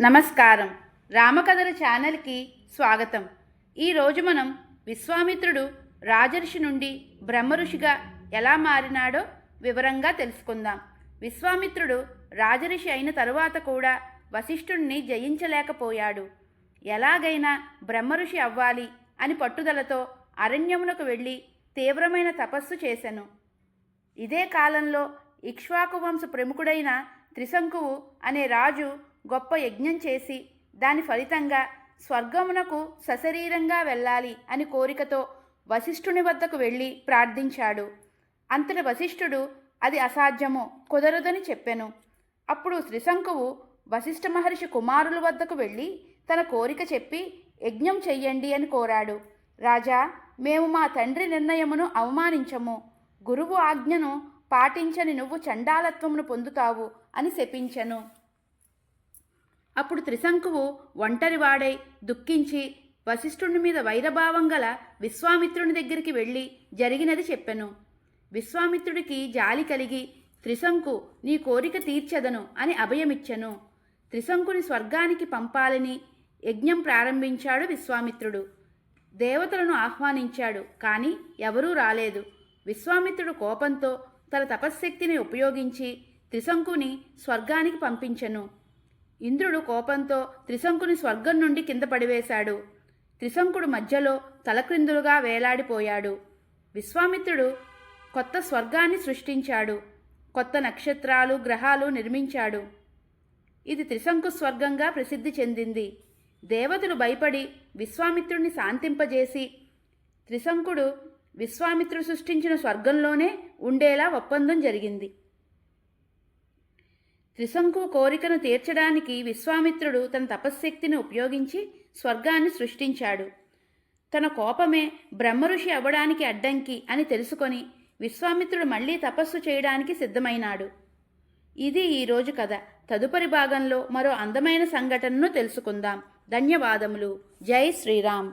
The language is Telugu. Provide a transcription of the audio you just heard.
నమస్కారం. రామకథల ఛానల్కి స్వాగతం. ఈరోజు మనం విశ్వామిత్రుడు రాజర్షి నుండి బ్రహ్మఋషిగా ఎలా మారినాడో వివరంగా తెలుసుకుందాం. విశ్వామిత్రుడు రాజర్షి అయిన తరువాత కూడా వశిష్ఠుణ్ణి జయించలేకపోయాడు. ఎలాగైనా బ్రహ్మఋషి అవ్వాలి అని పట్టుదలతో అరణ్యమునకు వెళ్ళి తీవ్రమైన తపస్సు చేశాను ఇదే కాలంలో ఇక్ష్వాకు వంశ ప్రముఖుడైన త్రిశంకువు అనే రాజు గొప్ప యజ్ఞం చేసి దాని ఫలితంగా స్వర్గమునకు సశరీరంగా వెళ్ళాలి అని కోరికతో వశిష్ఠుని వద్దకు వెళ్ళి ప్రార్థించాడు. అంతటి వశిష్ఠుడు అది అసాధ్యము కుదరదని చెప్పెను. అప్పుడు శ్రీశంకువు వశిష్ఠ మహర్షి కుమారుల వద్దకు వెళ్ళి తన కోరిక చెప్పి యజ్ఞం చెయ్యండి అని కోరాడు. రాజా మేము మా తండ్రి నిర్ణయమును అవమానించము. గురువు ఆజ్ఞను పాటించని నువ్వు చండాలత్వమును పొందుతావు అని శపించెను. అప్పుడు త్రిశంకువు ఒంటరివాడై దుఃఖించి వశిష్ఠుని మీద వైరభావం గల విశ్వామిత్రుని దగ్గరికి వెళ్ళి జరిగినది చెప్పెను. విశ్వామిత్రుడికి జాలి కలిగి త్రిశంకు నీ కోరిక తీర్చెదను అని అభయమిచ్చెను. త్రిశంకుని స్వర్గానికి పంపాలని యజ్ఞం ప్రారంభించాడు విశ్వామిత్రుడు. దేవతలను ఆహ్వానించాడు కానీ ఎవరూ రాలేదు. విశ్వామిత్రుడు కోపంతో తన తపశ్శక్తిని ఉపయోగించి త్రిశంకుని స్వర్గానికి పంపించెను. ఇంద్రుడు కోపంతో త్రిశంకుని స్వర్గం నుండి కింద పడివేశాడు. త్రిశంకుడు మధ్యలో తలక్రిందులుగా వేలాడిపోయాడు. విశ్వామిత్రుడు కొత్త స్వర్గాన్ని సృష్టించాడు. కొత్త నక్షత్రాలు గ్రహాలు నిర్మించాడు. ఇది త్రిశంకు స్వర్గంగా ప్రసిద్ధి చెందింది. దేవతలు భయపడి విశ్వామిత్రుడిని శాంతింపజేసి త్రిశంకుడు విశ్వామిత్రుడు సృష్టించిన స్వర్గంలోనే ఉండేలా ఒప్పందం జరిగింది. త్రిశంకు కోరికను తీర్చడానికి విశ్వామిత్రుడు తన తపశ్శక్తిని ఉపయోగించి స్వర్గాన్ని సృష్టించాడు. తన కోపమే బ్రహ్మఋషి అవ్వడానికి అడ్డంకి అని తెలుసుకొని విశ్వామిత్రుడు మళ్ళీ తపస్సు చేయడానికి సిద్ధమైనాడు. ఇది ఈరోజు కథ. తదుపరి భాగంలో మరో అందమైన సంఘటనను తెలుసుకుందాం. ధన్యవాదములు. జై శ్రీరామ్.